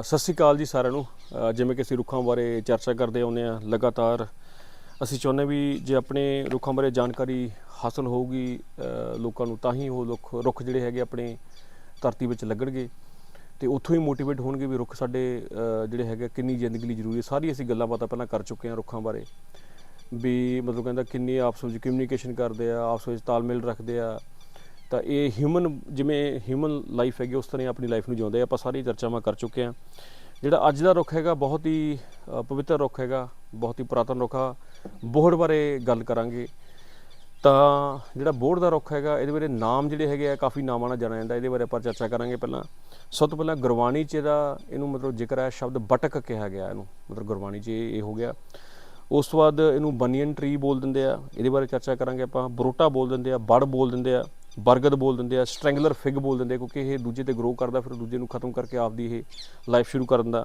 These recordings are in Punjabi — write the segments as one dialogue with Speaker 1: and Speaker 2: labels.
Speaker 1: ਸਤਿ ਸ਼੍ਰੀ ਅਕਾਲ ਜੀ ਸਾਰਿਆਂ ਨੂੰ। ਜਿਵੇਂ ਕਿ ਅਸੀਂ ਰੁੱਖਾਂ ਬਾਰੇ ਚਰਚਾ ਕਰਦੇ ਆਉਂਦੇ ਆ ਲਗਾਤਾਰ, ਅਸੀਂ ਚਾਹੁੰਦੇ ਵੀ ਜੇ ਆਪਣੇ ਰੁੱਖਾਂ ਬਾਰੇ ਜਾਣਕਾਰੀ ਹਾਸਲ ਹੋਊਗੀ ਲੋਕਾਂ ਨੂੰ ਤਾਂ ਹੀ ਉਹ ਰੁੱਖ ਰੁੱਖ ਜਿਹੜੇ ਹੈਗੇ ਆਪਣੇ ਧਰਤੀ ਵਿੱਚ ਲੱਗਣਗੇ ਤੇ ਉੱਥੋਂ ਹੀ ਮੋਟੀਵੇਟ ਹੋਣਗੇ ਵੀ ਰੁੱਖ ਸਾਡੇ ਜਿਹੜੇ ਹੈਗੇ ਕਿੰਨੀ ਜ਼ਿੰਦਗੀ ਲਈ ਜ਼ਰੂਰੀ ਹੈ ਸਾਰੀ ਅਸੀਂ ਗੱਲਾਂ ਬਾਤਾਂ ਪਹਿਲਾਂ ਕਰ ਚੁੱਕੇ ਹਾਂ ਰੁੱਖਾਂ ਬਾਰੇ। ਵੀ ਮਤਲਬ ਕਹਿੰਦਾ ਕਿੰਨੀ ਆਪਸ ਵਿੱਚ ਕਮਿਊਨੀਕੇਸ਼ਨ ਕਰਦੇ ਆ, ਆਪਸ ਵਿੱਚ ਤਾਲਮੇਲ ਰੱਖਦੇ ਆ ਤਾਂ ਇਹ ਹਿਊਮਨ ਜਿਵੇਂ ਹਿਊਮਨ ਲਾਈਫ ਹੈਗੀ, ਉਸ ਤਰ੍ਹਾਂ ਹੀ ਆਪਣੀ ਲਾਈਫ ਨੂੰ ਜਿਉਂਦੇ ਆ। ਆਪਾਂ ਸਾਰੀ ਚਰਚਾਵਾਂ ਕਰ ਚੁੱਕੇ ਹਾਂ ਜਿਹੜਾ ਅੱਜ ਦਾ ਰੁੱਖ ਹੈਗਾ, ਬਹੁਤ ਹੀ ਪਵਿੱਤਰ ਰੁੱਖ ਹੈਗਾ, ਬਹੁਤ ਹੀ ਪੁਰਾਤਨ ਰੁੱਖ ਆ। ਬੋਹੜ ਬਾਰੇ ਗੱਲ ਕਰਾਂਗੇ। ਤਾਂ ਜਿਹੜਾ ਬੋਹੜ ਦਾ ਰੁੱਖ ਹੈਗਾ, ਇਹਦੇ ਬਾਰੇ ਨਾਮ ਜਿਹੜੇ ਹੈਗੇ ਆ, ਕਾਫੀ ਨਾਮਾਂ ਨਾਲ ਜਾਣਿਆ ਜਾਂਦਾ। ਇਹਦੇ ਬਾਰੇ ਆਪਾਂ ਚਰਚਾ ਕਰਾਂਗੇ ਪਹਿਲਾਂ। ਸਭ ਤੋਂ ਪਹਿਲਾਂ ਗੁਰਬਾਣੀ 'ਚ ਇਹਦਾ, ਇਹਨੂੰ ਮਤਲਬ ਜ਼ਿਕਰ ਹੈ ਸ਼ਬਦ ਬਟਕ ਕਿਹਾ ਗਿਆ ਇਹਨੂੰ। ਮਤਲਬ ਗੁਰਬਾਣੀ 'ਚ ਇਹ ਹੋ ਗਿਆ। ਉਸ ਤੋਂ ਬਾਅਦ ਇਹਨੂੰ ਬਨੀਅਨ ਟਰੀ ਬੋਲ ਦਿੰਦੇ ਆ। ਇਹਦੇ ਬਾਰੇ ਚਰਚਾ ਕਰਾਂਗੇ ਆਪਾਂ। ਬਰੋਟਾ ਬੋਲ ਦਿੰਦੇ ਆ, ਬੜ ਬੋਲ ਦਿੰਦੇ ਆ। ਬਰਗਦ ਬੋਲ ਦਿੰਦੇ ਆ, ਸਟ੍ਰੈਂਗਲਰ ਫਿਗ ਬੋਲ ਦਿੰਦੇ ਆ, ਕਿਉਂਕਿ ਇਹ ਦੂਜੇ ਤੇ ਗਰੋ ਕਰਦਾ, ਫਿਰ ਦੂਜੇ ਨੂੰ ਖਤਮ ਕਰਕੇ ਆਪਦੀ ਇਹ ਲਾਈਫ ਸ਼ੁਰੂ ਕਰਨ ਦਾ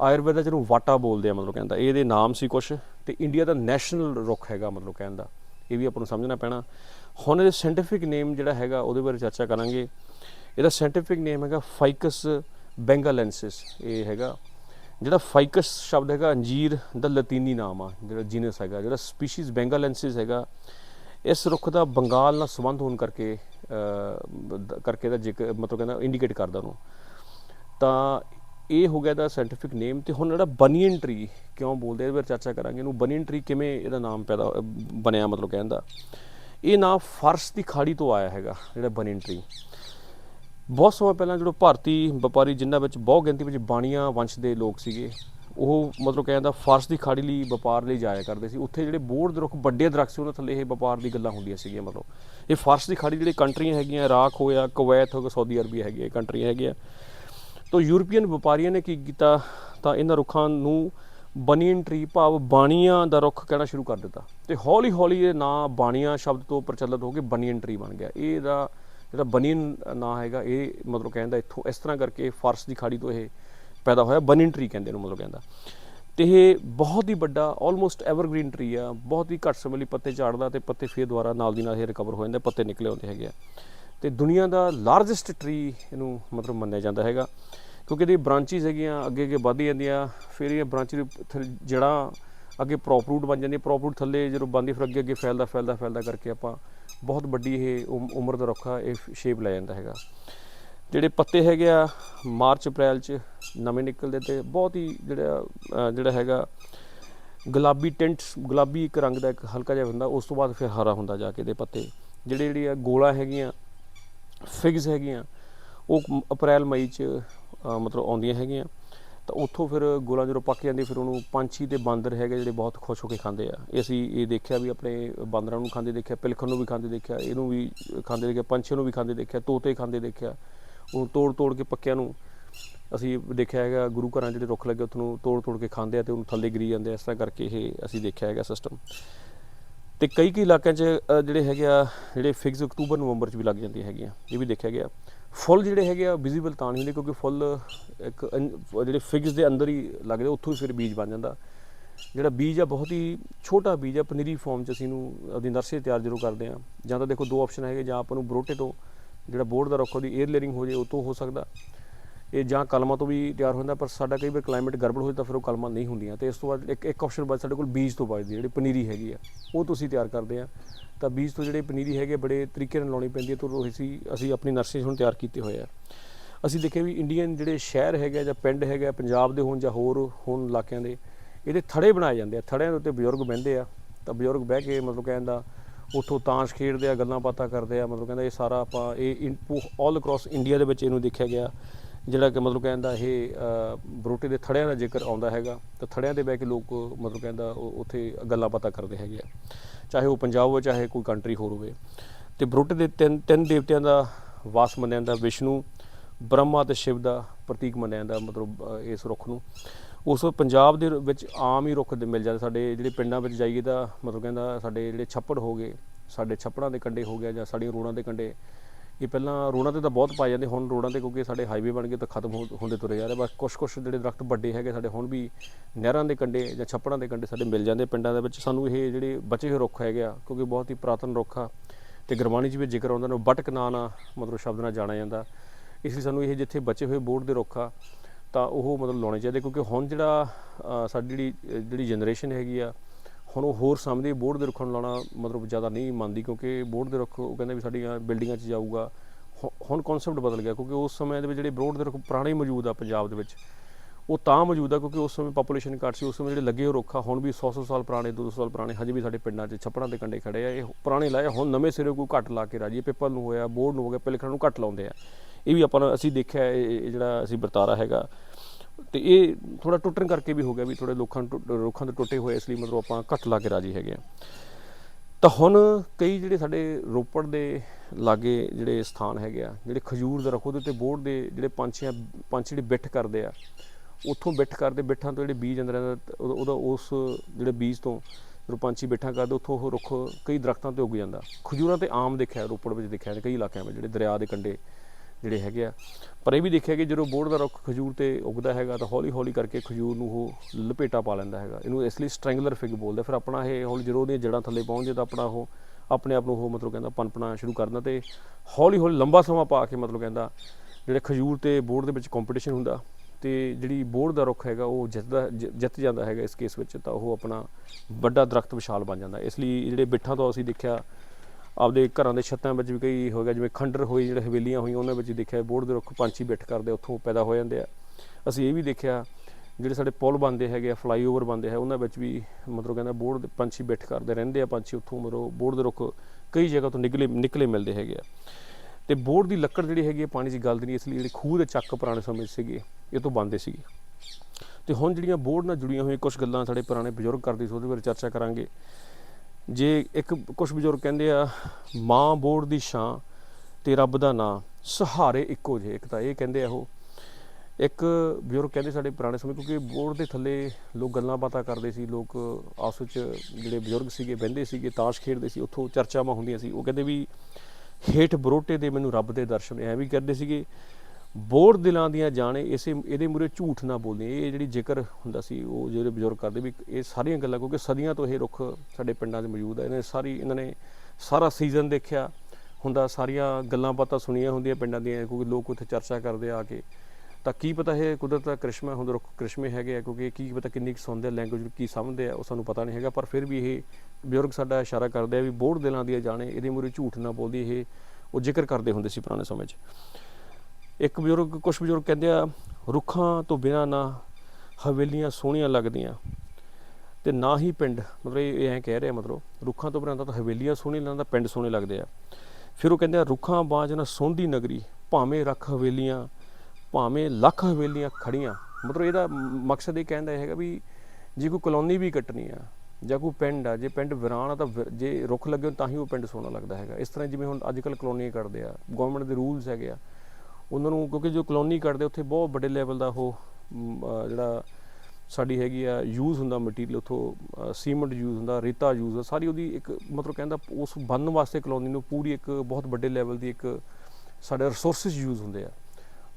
Speaker 1: ਆਯੁਰਵੇਦਾ ਚ ਇਹਨੂੰ ਵਾਟਾ ਬੋਲਦੇ ਆ, ਮਤਲਬ ਕਹਿੰਦਾ। ਇਹਦੇ ਨਾਮ ਸੀ ਕੁਛ, ਤੇ ਇੰਡੀਆ ਦਾ ਨੈਸ਼ਨਲ ਰੁੱਖ ਹੈਗਾ, ਮਤਲਬ ਕਹਿੰਦਾ। ਇਹ ਵੀ ਆਪਾਂ ਨੂੰ ਸਮਝਣਾ ਪੈਣਾ। ਹੁਣ ਇਹਦੇ ਸਾਇੰਟੀਫਿਕ ਨੇਮ ਜਿਹੜਾ ਹੈਗਾ, ਉਹਦੇ ਬਾਰੇ ਚਰਚਾ ਕਰਾਂਗੇ। ਇਹਦਾ ਸਾਇੰਟੀਫਿਕ ਨੇਮ ਹੈਗਾ ਫਾਈਕਸ ਬੈਂਗਾਲੈਂਸਿਸ ਇਹ ਹੈਗਾ। ਜਿਹੜਾ ਫਾਈਕਸ ਸ਼ਬਦ ਹੈਗਾ, ਅੰਜੀਰ ਦਾ ਲਤੀਨੀ ਨਾਮ ਆ, ਜਿਹੜਾ ਜੀਨਸ ਹੈਗਾ, ਜਿਹੜਾ ਸਪੀਸੀਜ਼ ਬੈਂਗਾਲੈਂਸਿਸ ਹੈਗਾ। ਇਸ ਰੁੱਖ ਦਾ ਬੰਗਾਲ ਨਾਲ ਸੰਬੰਧ ਹੋਣ ਕਰਕੇ ਕਰਕੇ ਦਾ ਜ਼ਿਕਰ, ਮਤਲਬ ਕਹਿੰਦਾ ਇੰਡੀਕੇਟ ਕਰਦਾ ਉਹਨੂੰ। ਤਾਂ ਇਹ ਹੋ ਗਿਆ ਦਾ ਸਾਇੰਟੀਫਿਕ ਨੇਮ ਤੇ ਹੁਣ ਜਿਹੜਾ ਬਨੀਅਨ ਟਰੀ ਕਿਉਂ ਬੋਲਦੇ ਇਹਦੇ ਬਾਰੇ ਚਰਚਾ ਕਰਾਂਗੇ। ਇਹਨੂੰ ਬਨੀਅਨ ਟਰੀ ਕਿਵੇਂ ਇਹਦਾ ਨਾਮ ਪੈਦਾ, ਬਣਿਆ, ਮਤਲਬ ਕਹਿੰਦਾ ਇਹ ਨਾਮ ਫਰਸ਼ ਦੀ ਖਾੜੀ ਤੋਂ ਆਇਆ ਹੈਗਾ, ਜਿਹੜਾ ਬਨੀਅਨ ਟਰੀ ਬਹੁਤ ਸਮਾਂ ਪਹਿਲਾਂ ਜਦੋਂ ਭਾਰਤੀ ਵਪਾਰੀ ਜਿਨ੍ਹਾਂ ਵਿੱਚ ਬਹੁ ਗਿਣਤੀ ਵਿੱਚ ਬਾਣੀਆਂ, ਵੰਸ਼ ਦੇ ਲੋਕ ਸੀਗੇ ਉਹ ਮਤਲਬ ਕਹਿੰਦਾ ਫਾਰਸ ਦੀ ਖਾੜੀ ਲਈ, ਵਪਾਰ ਲਈ ਜਾਇਆ ਕਰਦੇ ਸੀ। ਉੱਥੇ ਜਿਹੜੇ ਬੋਰਡ ਦੇ ਰੁੱਖ ਵੱਡੇ ਦਰਖਤ ਸੀ ਉਹਨਾਂ ਥੱਲੇ ਇਹ ਵਪਾਰ ਦੀ ਗੱਲਾਂ ਹੁੰਦੀਆਂ ਸੀਗੀਆਂ ਮਤਲਬ। ਇਹ ਫਾਰਸ ਦੀ ਖਾੜੀ ਜਿਹੜੀ ਕੰਟਰੀਆਂ ਹੈਗੀਆਂ, ਇਰਾਕ ਹੋਇਆ, ਕੁਵੈਤ ਹੋ ਗਿਆ ਸਾਊਦੀ ਅਰਬੀਆ ਹੈਗੀ, ਇਹ ਕੰਟਰੀਆਂ ਹੈਗੀਆਂ। ਤਾਂ ਯੂਰਪੀਅਨ ਵਪਾਰੀਆਂ ਨੇ ਕੀ ਕੀਤਾ, ਤਾਂ ਇਹਨਾਂ ਰੁੱਖਾਂ ਨੂੰ ਬਨੀਅਨ ਟਰੀ ਭਾਵ ਬਾਣੀਆਂ ਦਾ ਰੁੱਖ ਕਹਿਣਾ ਸ਼ੁਰੂ ਕਰ ਦਿੱਤਾ। ਤੇ ਹੌਲੀ ਹੌਲੀ ਇਹ ਨਾਂ ਬਾਣੀਆਂ ਸ਼ਬਦ ਤੋਂ ਪ੍ਰਚਲਿਤ ਹੋ ਕੇ ਬਨੀਅਨ ਟਰੀ ਬਣ ਗਿਆ। ਇਹਦਾ ਜਿਹੜਾ ਬਨੀਅਨ ਨਾਂ ਹੈਗਾ, ਇਹ ਮਤਲਬ ਕਹਿੰਦਾ ਇੱਥੋਂ ਇਸ ਤਰ੍ਹਾਂ ਕਰਕੇ ਫਾਰਸ ਦੀ ਖਾੜੀ ਤੋਂ ਇਹ ਪੈਦਾ ਹੋਇਆ ਬਨੀਅਨ ਟਰੀ ਕਹਿੰਦੇ ਨੂੰ ਮਤਲਬ ਕਹਿੰਦਾ। ਤੇ ਇਹ ਬਹੁਤ ਹੀ ਵੱਡਾ ਆਲਮੋਸਟ ਐਵਰਗ੍ਰੀਨ ਟਰੀ ਆ, ਬਹੁਤ ਹੀ ਘੱਟ ਸਮੇਂ ਲਈ ਪੱਤੇ ਝਾੜਦਾ ਤੇ ਪੱਤੇ ਫੇਰ ਦੁਬਾਰਾ ਨਾਲ ਦੀ ਨਾਲ ਇਹ ਰਿਕਵਰ ਹੋ ਜਾਂਦੇ, ਪੱਤੇ ਨਿਕਲੇ ਆਉਂਦੇ ਹੈਗੇ ਆ। ਤੇ ਦੁਨੀਆ ਦਾ ਲਾਰਜੈਸਟ ਟਰੀ ਇਹਨੂੰ ਮਤਲਬ ਮੰਨਿਆ ਜਾਂਦਾ ਹੈਗਾ, ਕਿਉਂਕਿ ਇਹਦੀ ਬ੍ਰਾਂਚੀਜ਼ ਹੈਗੀਆਂ, ਅੱਗੇ ਅੱਗੇ ਵੱਧ ਜਾਂਦੀਆਂ, ਫਿਰ ਇਹ ਬ੍ਰਾਂਚ ਜਿਹੜਾ ਅੱਗੇ ਪ੍ਰੋਪ ਰੂਟ ਬਣ ਜਾਂਦੀ ਪ੍ਰੋਪ ਰੂਟ ਥੱਲੇ ਜਦੋਂ ਬੰਦੀ ਫਿਰ ਅੱਗੇ ਅੱਗੇ ਫੈਲਦਾ ਫੈਲਦਾ ਫੈਲਦਾ ਕਰਕੇ ਆਪਾਂ ਬਹੁਤ ਵੱਡੀ ਇਹ ਉਮ- ਉਮਰ ਦਾ ਰੁੱਖ ਇਹ ਸ਼ੇਪ ਲੈ ਜਾਂਦਾ ਹੈਗਾ। ਜਿਹੜੇ ਪੱਤੇ ਹੈਗੇ ਆ ਮਾਰਚ, ਅਪ੍ਰੈਲ ਚ ਨਵੇਂ ਨਿਕਲਦੇ ਤੇ ਬਹੁਤ ਹੀ ਜਿਹੜਾ ਜਿਹੜਾ ਹੈਗਾ ਗੁਲਾਬੀ ਟਿੰਟ ਗੁਲਾਬੀ ਇੱਕ ਰੰਗ ਦਾ ਇੱਕ ਹਲਕਾ ਜਿਹਾ ਹੁੰਦਾ, ਉਸ ਤੋਂ ਬਾਅਦ ਫਿਰ ਹਰਾ ਹੁੰਦਾ ਜਾ ਕੇ ਇਹਦੇ ਪੱਤੇ। ਜਿਹੜੇ, ਜਿਹੜੀ ਆ ਗੋਲਾ ਹੈਗੀਆਂ, ਫਿਗਸ ਹੈਗੀਆਂ, ਉਹ ਅਪ੍ਰੈਲ, ਮਈ ਚ ਮਤਲਬ ਆਉਂਦੀਆਂ ਹੈਗੀਆਂ। ਤਾਂ ਉੱਥੋਂ ਫਿਰ ਗੋਲਾਂ ਜਦੋਂ ਪੱਕ ਜਾਂਦੀ ਫਿਰ ਉਹਨੂੰ ਪੰਛੀ ਤੇ ਬਾਂਦਰ ਹੈਗੇ ਜਿਹੜੇ ਬਹੁਤ ਖੁਸ਼ ਹੋ ਕੇ ਖਾਂਦੇ ਆ। ਇਹ ਅਸੀਂ ਇਹ ਦੇਖਿਆ ਵੀ ਆਪਣੇ ਬਾਂਦਰਾਂ ਨੂੰ ਖਾਂਦੇ ਦੇਖਿਆ, ਪਿਲਖਣ ਨੂੰ ਵੀ ਖਾਂਦੇ ਦੇਖਿਆ, ਇਹਨੂੰ ਵੀ ਖਾਂਦੇ ਦੇਖਿਆ, ਪੰਛੀਆਂ ਨੂੰ ਵੀ ਖਾਂਦੇ ਦੇਖਿਆ, ਤੋਤੇ ਖਾਂਦੇ ਦੇਖਿਆ। ਉਹ ਤੋੜ ਤੋੜ ਕੇ ਪੱਕਿਆਂ ਨੂੰ ਅਸੀਂ ਦੇਖਿਆ ਹੈਗਾ, ਗੁਰੂ ਘਰਾਂ ਜਿਹੜੇ ਰੁੱਖ ਲੱਗੇ ਉੱਥੋਂ ਤੋੜ ਤੋੜ ਕੇ ਖਾਂਦੇ ਆ ਤੇ ਉਹਨੂੰ ਥੱਲੇ ਗਿਰੀ ਜਾਂਦੇ ਆ, ਇਸ ਤਰ੍ਹਾਂ ਕਰਕੇ ਇਹ ਅਸੀਂ ਦੇਖਿਆ ਹੈਗਾ ਸਿਸਟਮ ਤੇ ਕਈ ਕਈ ਇਲਾਕਿਆਂ 'ਚ ਜਿਹੜੇ ਹੈਗੇ ਆ, ਜਿਹੜੇ ਫਿਗਸ ਅਕਤੂਬਰ, ਨਵੰਬਰ 'ਚ ਵੀ ਲੱਗ ਜਾਂਦੀਆਂ ਹੈਗੀਆਂ, ਇਹ ਵੀ ਦੇਖਿਆ ਗਿਆ। ਫੁੱਲ ਜਿਹੜੇ ਹੈਗੇ ਆ ਵਿਜ਼ੀਬਲ ਤਾਂ ਨਹੀਂ ਹੁੰਦੇ ਕਿਉਂਕਿ ਫੁੱਲ ਇੱਕ ਅਨ- ਜਿਹੜੇ ਫਿਗਸ ਦੇ ਅੰਦਰ ਹੀ ਲੱਗਦੇ ਉੱਥੋਂ ਹੀ ਫਿਰ ਬੀਜ ਬਣ ਜਾਂਦਾ। ਜਿਹੜਾ ਬੀਜ ਆ, ਬਹੁਤ ਹੀ ਛੋਟਾ ਬੀਜ ਆ, ਪਨੀਰੀ ਫਾਰਮ 'ਚ ਅਸੀਂ ਨੂੰ ਆਪਦੀ ਨਰਸਰੀ ਤਿਆਰ ਜ਼ਰੂਰ ਕਰਦੇ ਆ ਜਾਂ ਤਾਂ ਦੇਖੋ ਦੋ ਆਪਸ਼ਨ ਹੈਗੇ, ਜਾਂ ਆਪਾਂ ਨੂੰ ਬਰੋਟੇ ਤੋਂ ਜਿਹੜਾ ਬੋਰਡ ਦਾ ਰੁੱਖ ਉਹਦੀ 에ਅਰ ਲੇਅਰਿੰਗ ਹੋ ਜੇ, ਉਹ ਤੋਂ ਹੋ ਸਕਦਾ। ਇਹ ਜਾਂ ਕਲਮਾਂ ਤੋਂ ਵੀ ਤਿਆਰ ਹੁੰਦਾ ਪਰ ਸਾਡਾ ਕਈ ਵਾਰ ਕਲਾਈਮੇਟ ਗੜਬੜ ਹੋ ਜਾਂਦਾ ਫਿਰ ਉਹ ਕਲਮਾਂ ਨਹੀਂ ਹੁੰਦੀਆਂ। ਤੇ ਇਸ ਤੋਂ ਬਾਅਦ ਇੱਕ ਇੱਕ ਆਪਸ਼ਨ ਬਾਅਦ ਸਾਡੇ ਕੋਲ ਬੀਜ ਤੋਂ ਬਚਦੀ ਜਿਹੜੀ ਪਨੀਰੀ ਹੈਗੀ ਆ, ਉਹ ਤੁਸੀਂ ਤਿਆਰ ਕਰਦੇ ਆ। ਤਾਂ ਬੀਜ ਤੋਂ ਜਿਹੜੇ ਪਨੀਰੀ ਹੈਗੇ ਬੜੇ ਤਰੀਕੇ ਨਾਲ ਲਾਉਣੀ ਪੈਂਦੀ ਹੈ ਤੋਂ ਉਹ ਅਸੀਂ ਅਸੀਂ ਆਪਣੀ ਨਰਸਰੀ ਹੁਣ ਤਿਆਰ ਕੀਤੇ ਹੋਏ ਆ। ਅਸੀਂ ਦੇਖਿਆ ਵੀ ਇੰਡੀਅਨ ਜਿਹੜੇ ਸ਼ਹਿਰ ਹੈਗੇ ਜਾਂ ਪਿੰਡ ਹੈਗੇ ਆ, ਪੰਜਾਬ ਦੇ ਹੋਣ ਜਾਂ ਹੋਰ ਹੋਣ ਇਲਾਕਿਆਂ ਦੇ, ਇਹਦੇ ਥੜੇ ਬਣਾਏ ਜਾਂਦੇ ਆ। ਥੜਿਆਂ ਦੇ ਉੱਤੇ ਬਜ਼ੁਰਗ ਬਹਿੰਦੇ ਆ। ਤਾਂ ਬਜ਼ੁਰਗ ਬਹਿ ਕੇ ਮਤਲਬ ਕਹਿੰਦਾ ਉੱਥੋਂ ਤਾਸ਼ ਖੇਡਦੇ ਆ ਗੱਲਾਂ ਬਾਤਾਂ ਕਰਦੇ ਆ ਮਤਲਬ ਕਹਿੰਦਾ ਇਹ ਸਾਰਾ ਆਪਾਂ ਇਹ ਆਲ ਅਕ੍ਰੋਸ ਇੰਡੀਆ ਦੇ ਵਿੱਚ ਇਹਨੂੰ ਦੇਖਿਆ ਗਿਆ ਜਿਹੜਾ ਕਿ ਮਤਲਬ ਕਹਿੰਦਾ ਇਹ ਅ, ਬਰੋਟੇ ਦੇ ਥੜਿਆਂ ਦਾ ਜ਼ਿਕਰ ਆਉਂਦਾ ਹੈਗਾ ਤਾਂ ਥੜਿਆਂ ਤੇ ਬਹਿ ਕੇ ਲੋਕ ਮਤਲਬ ਕਹਿੰਦਾ ਉਹ ਉੱਥੇ ਗੱਲਾਂ ਬਾਤਾਂ ਕਰਦੇ ਹੈਗੇ ਆ ਚਾਹੇ ਉਹ ਪੰਜਾਬ ਹੋਵੇ ਚਾਹੇ ਕੋਈ ਕੰਟਰੀ ਹੋਰ ਹੋਵੇ। ਤੇ ਬਰੋਟੇ ਦੇ ਤਿੰਨ ਤਿੰਨ ਦੇਵਤਿਆਂ ਦਾ ਵਾਸ ਮੰਨਿਆ ਜਾਂਦਾ ਵਿਸ਼ਨੂੰ ਬ੍ਰਹਮਾ ਤੇ ਸ਼ਿਵ ਦਾ ਪ੍ਰਤੀਕ ਮੰਨਿਆ ਜਾਂਦਾ ਮਤਲਬ ਇਸ ਰੁੱਖ ਨੂੰ। ਉਸ ਪੰਜਾਬ ਦੇ ਵਿੱਚ ਆਮ ਹੀ ਰੁੱਖ ਦੇ ਮਿਲ ਜਾਂਦੇ। ਸਾਡੇ ਜਿਹੜੇ ਪਿੰਡਾਂ ਵਿੱਚ ਜਾਈਏ ਤਾਂ ਮਤਲਬ ਕਹਿੰਦਾ ਸਾਡੇ ਜਿਹੜੇ ਛੱਪੜ ਹੋ ਗਏ, ਸਾਡੇ ਛੱਪੜਾਂ ਦੇ ਕੰਢੇ ਹੋ ਗਿਆ ਜਾਂ ਸਾਡੀਆਂ ਰੋੜਾਂ ਦੇ ਕੰਢੇ, ਇਹ ਪਹਿਲਾਂ ਰੋੜਾਂ ਤੇ ਤਾਂ ਬਹੁਤ ਪਾਏ ਜਾਂਦੇ, ਹੁਣ ਰੋੜਾਂ ਤੇ ਕਿਉਂਕਿ ਸਾਡੇ ਹਾਈਵੇ ਬਣ ਗਏ ਤਾਂ ਖਤਮ ਹੋ- ਹੁੰਦੇ ਤੁਰੇ ਜਾ ਰਹੇ। ਬਸ ਕੁਝ ਕੁਝ ਜਿਹੜੇ ਦਰਖਤ ਵੱਡੇ ਹੈਗੇ ਸਾਡੇ ਹੁਣ ਵੀ ਨਹਿਰਾਂ ਦੇ ਕੰਢੇ ਜਾਂ ਛੱਪੜਾਂ ਦੇ ਕੰਢੇ ਸਾਡੇ ਮਿਲ ਜਾਂਦੇ ਪਿੰਡਾਂ ਦੇ ਵਿੱਚ। ਸਾਨੂੰ ਇਹ ਜਿਹੜੇ ਬਚੇ ਹੋਏ ਰੁੱਖ ਹੈਗੇ ਆ, ਕਿਉਂਕਿ ਬਹੁਤ ਹੀ ਪੁਰਾਤਨ ਰੁੱਖ ਆ ਤੇ ਗੁਰਬਾਣੀ 'ਚ ਵੀ ਜ਼ਿਕਰ ਆਉਂਦਾ ਨੂੰ, ਬਟਕ ਨਾਂ ਨਾਲ ਮਤਲਬ ਸ਼ਬਦ ਨਾਲ ਜਾਣਿਆ ਜਾਂਦਾ। ਇਸ ਲਈ ਸਾਨੂੰ ਇਹ ਜਿੱਥੇ ਬਚੇ ਹੋਏ ਬੋਰਡ ਦੇ ਰੁੱਖ ਆ ਤਾਂ ਉਹ ਮਤਲਬ ਲਾਉਣੇ ਚਾਹੀਦੇ ਕਿਉਂਕਿ ਹੁਣ ਜਿਹੜਾ ਸਾਡੀ ਜਿਹੜੀ ਜਿਹੜੀ ਜਨਰੇਸ਼ਨ ਹੈਗੀ ਆ ਹੁਣ ਉਹ ਹੋਰ ਸਮਝਦੀ ਬੋਰਡ ਦੇ ਰੁੱਖਾਂ ਨੂੰ ਲਾਉਣਾ ਮਤਲਬ ਜ਼ਿਆਦਾ ਨਹੀਂ ਮੰਨਦੀ ਕਿਉਂਕਿ ਬੋਰਡ ਦੇ ਰੁੱਖ ਉਹ ਕਹਿੰਦੇ ਵੀ ਸਾਡੀਆਂ ਬਿਲਡਿੰਗਾਂ 'ਚ ਜਾਊਗਾ। ਹੁਣ ਕਨਸੈਪਟ ਬਦਲ ਗਿਆ ਕਿਉਂਕਿ ਉਸ ਸਮੇਂ ਦੇ ਵਿੱਚ ਜਿਹੜੇ ਬੋਰਡ ਦੇ ਰੁੱਖ ਪੁਰਾਣੇ ਮੌਜੂਦ ਆ ਪੰਜਾਬ ਦੇ ਵਿੱਚ ਉਹ ਤਾਂ ਮੌਜੂਦ ਆ ਕਿਉਂਕਿ ਉਸ ਸਮੇਂ ਪੋਪੂਲੇਸ਼ਨ ਘੱਟ ਸੀ ਉਸ ਸਮੇਂ ਜਿਹੜੇ ਲੱਗੇ ਹੋਏ ਰੁੱਖ ਆ ਹੁਣ ਵੀ 100-100 ਸਾਲ ਪੁਰਾਣੇ 200 ਸਾਲ ਪੁਰਾਣੇ ਹਜੇ ਵੀ ਸਾਡੇ ਪਿੰਡਾਂ 'ਚ ਛੱਪੜਾਂ ਦੇ ਕੰਢੇ ਖੜੇ ਆ ਇਹ ਪੁਰਾਣੇ ਲਾਏ ਆ, ਹੁਣ ਨਵੇਂ ਸਿਰੇ ਕੋਈ ਘੱਟ ਲਾ ਕੇ ਰਾਜੀ ਪੇਪਰ ਨੂੰ ਹੋਇਆ ਬੋਰਡ ਨੂੰ ਹੋ ਗਿਆ ਪਿਲਖਣ ਨੂੰ ਘੱਟ ਲਾਉਂਦੇ ਆ। ਇਹ ਵੀ ਆਪਾਂ ਨੂੰ- ਅਸੀਂ ਦੇਖਿਆ ਇਹ ਇਹ ਜਿਹੜਾ ਅਸੀਂ ਵਰਤਾਰਾ ਹੈਗਾ ਤੇ ਇਹ ਥੋੜਾ ਟੁੱਟਣ ਕਰਕੇ ਵੀ ਹੋ ਗਿਆ ਵੀ ਥੋੜੇ ਲੋਕਾਂ ਨੂੰ ਟੁੱਟ- ਰੁੱਖਾਂ ਦੇ ਟੁੱਟੇ ਹੋਏ ਇਸ ਲਈ ਮਤਲਬ ਆਪਾਂ ਘੱਟ ਲਾ ਕੇ ਰਾਜੀ ਹੈਗੇ ਆ ਤਾਂ ਹੁਣ ਕਈ ਜਿਹੜੇ ਸਾਡੇ ਰੋਪੜ ਦੇ ਲਾਗੇ ਜਿਹੜੇ ਸਥਾਨ ਹੈਗੇ ਆ ਜਿਹੜੇ ਖਜੂਰ ਦੇ ਰੱਖੋ ਉਹਦੇ ਉੱਤੇ ਬੋਰਡ ਦੇ ਜਿਹੜੇ ਪੰਛੀਆਂ ਪੰਛੀ ਜਿਹੜੇ ਬਿੱਠ ਕਰਦੇ ਆ ਉੱਥੋਂ ਬਿੱਠ ਕਰਦੇ ਬਿੱਠਾਂ ਤੋਂ ਜਿਹੜੇ ਬੀਜ ਅੰਦਰ ਆਉਂਦਾ, ਉਹਦਾ ਉਹਦਾ ਉਸ ਜਿਹੜੇ ਬੀਜ ਤੋਂ ਜਦੋਂ ਪੰਛੀ ਬਿੱਠਾਂ ਕਰਦੇ ਉੱਥੋਂ ਉਹ ਰੁੱਖ ਕਈ ਦਰਖਤਾਂ ਤੇ ਉੱਗ ਜਾਂਦਾ। ਖਜੂਰਾਂ ਤੇ ਆਮ ਦੇਖਿਆ ਰੋਪੜ ਵਿੱਚ ਦੇਖਿਆ ਕਈ ਇਲਾਕਿਆਂ ਵਿੱਚ ਜਿਹੜੇ ਦਰਿਆ ਦੇ ਕੰਢੇ ਜਿਹੜੇ ਹੈਗੇ ਆ। ਪਰ ਇਹ ਵੀ ਦੇਖਿਆ ਕਿ ਜਦੋਂ ਬੋਰਡ ਦਾ ਰੁੱਖ ਖਜੂਰ ਤੇ ਉੱਗਦਾ ਹੈਗਾ ਤਾਂ ਹੌਲੀ ਹੌਲੀ ਕਰਕੇ ਖਜੂਰ ਨੂੰ ਉਹ ਲਪੇਟਾ ਪਾ ਲੈਂਦਾ ਹੈਗਾ। ਇਹਨੂੰ ਇਸ ਲਈ ਸਟ੍ਰੈਂਗਲਰ ਫਿਗ ਬੋਲਦੇ ਫਿਰ ਆਪਣਾ ਇਹ ਹੌਲੀ ਜਦੋਂ ਉਹਦੀਆਂ ਜੜਾਂ ਥੱਲੇ ਪਹੁੰਚ ਪਹੁੰਚੇ ਤਾਂ ਆਪਣਾ ਉਹ ਆਪਣੇ ਆਪ ਨੂੰ ਉਹ ਮਤਲਬ ਕਹਿੰਦਾ ਪਨਪਣਾ ਸ਼ੁਰੂ ਕਰਦਾ ਦਿੰਦਾ ਤੇ ਹੌਲੀ ਹੌਲੀ ਲੰਬਾ ਸਮਾਂ ਪਾ ਕੇ ਮਤਲਬ ਕਹਿੰਦਾ ਜਿਹੜੇ ਖਜੂਰ ਤੇ ਬੋਰਡ ਦੇ ਵਿੱਚ ਕੰਪੀਟੀਸ਼ਨ ਹੁੰਦਾ ਤੇ ਜਿਹੜੀ ਬੋਰਡ ਦਾ ਰੁੱਖ ਹੈਗਾ ਉਹ ਜਿੱਤਦਾ ਜਿ- ਜਿੱਤ ਜਾਂਦਾ ਹੈਗਾ ਇਸ ਕੇਸ ਵਿੱਚ ਤਾਂ ਉਹ ਆਪਣਾ ਵੱਡਾ ਦਰਖਤ ਵਿਸ਼ਾਲ ਬਣ ਜਾਂਦਾ। ਇਸ ਲਈ ਜਿਹੜੇ ਬਿੱਠਾਂ ਤੋਂ ਅਸੀਂ ਦੇਖਿਆ ਆਪਦੇ ਘਰਾਂ ਦੇ ਛੱਤਾਂ ਵਿੱਚ ਵੀ ਕਈ ਹੋ ਗਿਆ, ਜਿਵੇਂ ਖੰਡਰ ਹੋਈ, ਜਿਹੜੇ ਹਵੇਲੀਆਂ ਹੋਈਆਂ, ਉਹਨਾਂ ਵਿੱਚ ਵੀ ਦੇਖਿਆ, ਬੋਰਡ ਦੇ ਰੁੱਖ ਪੰਛੀ ਬਿੱਠ ਕਰਦੇ, ਉੱਥੋਂ ਪੈਦਾ ਹੋ ਜਾਂਦੇ ਆ। ਅਸੀਂ ਇਹ ਵੀ ਦੇਖਿਆ, ਜਿਹੜੇ ਸਾਡੇ ਪੁਲ ਬਣਦੇ ਹੈਗੇ ਆ, ਫਲਾਈਓਵਰ ਬਣਦੇ ਹੈ ਉਹਨਾਂ ਵਿੱਚ ਵੀ ਮਤਲਬ ਕਹਿੰਦਾ ਬੋਰਡ ਦੇ ਪੰਛੀ ਬਿੱਠ ਕਰਦੇ ਰਹਿੰਦੇ ਆ, ਪੰਛੀ ਉੱਥੋਂ ਮਤਲਬ ਬੋਰਡ ਦੇ ਰੁੱਖ ਕਈ ਜਗ੍ਹਾ ਤੋਂ ਨਿਕਲੇ ਨਿਕਲੇ ਮਿਲਦੇ ਹੈਗੇ ਆ। ਤੇ ਬੋਰਡ ਦੀ ਲੱਕੜ ਜਿਹੜੀ ਹੈਗੀ ਹੈ ਪਾਣੀ 'ਚ ਗਲਦੀ ਨਹੀਂ, ਇਸ ਲਈ ਜਿਹੜੀ ਖੂਹ ਦੇ ਚੱਕ ਪੁਰਾਣੇ ਸਮੇਂ 'ਚ ਸੀਗੇ, ਇਹ ਤੋਂ ਬਣਦੇ ਸੀਗੇ। ਤੇ ਹੁਣ ਜਿਹੜੀਆਂ ਬੋਰਡ ਨਾਲ ਜੁੜੀਆਂ ਹੋਈਆਂ ਕੁਝ ਗੱਲਾਂ ਸਾਡੇ ਪੁਰਾਣੇ ਬਜ਼ੁਰਗ ਕਰਦੇ ਸੀ, ਉਹਦੇ ਬਾਰੇ ਚਰਚਾ ਕਰਾਂਗੇ। ਜੇ ਇੱਕ ਕੁਝ ਬਜ਼ੁਰਗ ਕਹਿੰਦੇ ਆ, ਮਾਂ ਬੋਰਡ ਦੀ ਛਾਂ ਤੇ ਰੱਬ ਦਾ ਨਾਂ, ਸਹਾਰੇ ਇੱਕੋ ਜਿਹੇ, ਇੱਕ ਤਾਂ ਇਹ ਕਹਿੰਦੇ ਆ ਉਹ। ਇੱਕ ਬਜ਼ੁਰਗ ਕਹਿੰਦੇ ਸਾਡੇ ਪੁਰਾਣੇ ਸਮੇਂ, ਕਿਉਂਕਿ ਬੋਰਡ ਦੇ ਥੱਲੇ ਲੋਕ ਗੱਲਾਂ ਬਾਤਾਂ ਕਰਦੇ ਸੀ, ਲੋਕ ਆਪਸ ਵਿੱਚ ਜਿਹੜੇ ਬਜ਼ੁਰਗ ਸੀਗੇ, ਬਹਿੰਦੇ ਸੀਗੇ, ਤਾਸ਼ ਖੇਡਦੇ ਸੀ, ਉੱਥੋਂ ਚਰਚਾਵਾਂ ਹੁੰਦੀਆਂ ਸੀ। ਉਹ ਕਹਿੰਦੇ ਵੀ ਹੇਠ ਬਰੋਟੇ ਦੇ ਮੈਨੂੰ ਰੱਬ ਦੇ ਦਰਸ਼ਨ, ਐ ਵੀ ਕਰਦੇ ਸੀਗੇ। ਬੋੜ ਦਿਲਾਂ ਦੀਆਂ ਜਾਣੇ, ਇਸੇ, ਇਹਦੇ ਮੂਰੇ ਝੂਠ ਨਾ ਬੋਲੇ ਇਹ ਜਿਹੜੀ ਜ਼ਿਕਰ ਹੁੰਦਾ ਸੀ, ਉਹ ਜਿਹੜੇ ਬਜ਼ੁਰਗ ਕਰਦੇ ਵੀ ਇਹ ਸਾਰੀਆਂ ਗੱਲਾਂ, ਕਿਉਂਕਿ ਸਦੀਆਂ ਤੋਂ ਇਹ ਰੁੱਖ ਸਾਡੇ ਪਿੰਡਾਂ 'ਚ ਮੌਜੂਦ ਹੈ ਇਹਨਾਂ ਸਾਰੀ, ਇਹਨਾਂ ਨੇ ਸਾਰਾ ਸੀਜ਼ਨ ਦੇਖਿਆ ਹੁੰਦਾ, ਸਾਰੀਆਂ ਗੱਲਾਂ ਬਾਤਾਂ ਸੁਣੀਆਂ ਹੁੰਦੀਆਂ ਪਿੰਡਾਂ ਦੀਆਂ, ਕਿਉਂਕਿ ਲੋਕ ਉੱਥੇ ਚਰਚਾ ਕਰਦੇ ਆ ਕੇ। ਤਾਂ ਕੀ ਪਤਾ ਇਹ ਕੁਦਰਤ ਦਾ ਕ੍ਰਿਸ਼ਮਾ ਹੁੰਦਾ, ਰੁੱਖ ਕ੍ਰਿਸ਼ਮੇ ਹੈਗੇ ਆ, ਕਿਉਂਕਿ ਕੀ ਪਤਾ ਕਿੰਨੀ ਕੁ ਸੁਣਦੇ ਲੈਂਗੁਏਜ ਕੀ ਸਮਝਦੇ ਆ, ਉਹ ਸਾਨੂੰ ਪਤਾ ਨਹੀਂ ਹੈਗਾ। ਪਰ ਫਿਰ ਵੀ ਇਹ ਬਜ਼ੁਰਗ ਸਾਡਾ ਇਸ਼ਾਰਾ ਕਰਦੇ ਆ ਵੀ ਬੋੜ ਦਿਲਾਂ ਦੀਆਂ ਜਾਣੇ, ਇਹਦੇ ਮੂਰੇ ਝੂਠ ਨਾ ਬੋਲਦੀ ਇਹ ਉਹ ਜ਼ਿਕਰ ਕਰਦੇ ਹੁੰਦੇ ਸੀ ਪੁਰਾਣੇ ਸਮੇਂ 'ਚ। ਇੱਕ ਬਜ਼ੁਰਗ ਕੁਝ ਬਜ਼ੁਰਗ ਕਹਿੰਦੇ ਆ, ਰੁੱਖਾਂ ਤੋਂ ਬਿਨਾਂ ਨਾ ਹਵੇਲੀਆਂ ਸੋਹਣੀਆਂ ਲੱਗਦੀਆਂ। ਤੇ ਨਾ ਹੀ ਪਿੰਡ, ਮਤਲਬ ਇਹ ਐਂ ਕਹਿ ਰਿਹਾ ਮਤਲਬ, ਰੁੱਖਾਂ ਤੋਂ ਬਿਨਾਂ ਤਾਂ ਹਵੇਲੀਆਂ ਸੋਹਣੀਆਂ ਲੱਗਦਾ ਪਿੰਡ ਸੋਹਣੇ ਲੱਗਦੇ ਆ। ਫਿਰ ਉਹ ਕਹਿੰਦੇ ਆ, ਰੁੱਖਾਂ ਬਾਝ ਨਾ ਸੋਹੰਦੀ ਨਗਰੀ, ਭਾਵੇਂ ਰੱਖ ਹਵੇਲੀਆਂ, ਭਾਵੇਂ ਲੱਖ ਹਵੇਲੀਆਂ ਖੜੀਆਂ ਮਤਲਬ ਇਹਦਾ ਮਕਸਦ ਇਹ ਕਹਿੰਦਾ ਹੈਗਾ ਵੀ ਜੇ ਕੋਈ ਕਲੋਨੀ ਵੀ ਕੱਟਣੀ ਆ, ਜਾਂ ਕੋਈ ਪਿੰਡ ਆ, ਜੇ ਪਿੰਡ ਵਿਰਾਨ ਆ ਤਾਂ ਵਿਰ- ਜੇ ਰੁੱਖ ਲੱਗੇ ਹੋਣ ਤਾਂ ਹੀ ਉਹ ਪਿੰਡ ਸੋਹਣਾ ਲੱਗਦਾ ਹੈਗਾ। ਇਸ ਤਰ੍ਹਾਂ ਜਿਵੇਂ ਹੁਣ ਅੱਜ ਕੱਲ ਕਲੋਨੀਆਂ ਕੱਟਦੇ ਆ ਗਵਰਨਮੈਂਟ ਦੇ ਰੂਲਸ ਹੈਗੇ ਆ ਉਹਨਾਂ ਨੂੰ ਕਿਉਂਕਿ ਜੋ ਕਲੋਨੀ ਕੱਟਦੇ ਉੱਥੇ ਬਹੁਤ ਵੱਡੇ ਲੈਵਲ ਦਾ ਉਹ ਜਿਹੜਾ ਸਾਡੀ ਹੈਗੀ ਆ ਯੂਜ਼ ਹੁੰਦਾ ਮਟੀਰੀਅਲ ਉਥੋਂ ਸੀਮੈਂਟ ਯੂਜ਼ ਹੁੰਦਾ, ਰੇਤਾ ਯੂਜ਼ ਹੁੰਦਾ, ਸਾਰੀ ਉਹਦੀ ਇੱਕ ਮਤਲਬ ਕਹਿੰਦਾ ਉਸ ਬਣਨ ਵਾਸਤੇ ਕਲੋਨੀ ਨੂੰ ਪੂਰੀ ਇੱਕ ਬਹੁਤ ਵੱਡੇ ਲੈਵਲ ਦੀ ਇੱਕ ਸਾਡੇ ਰਿਸੋਰਸਸ ਯੂਜ਼ ਹੁੰਦੇ ਆ।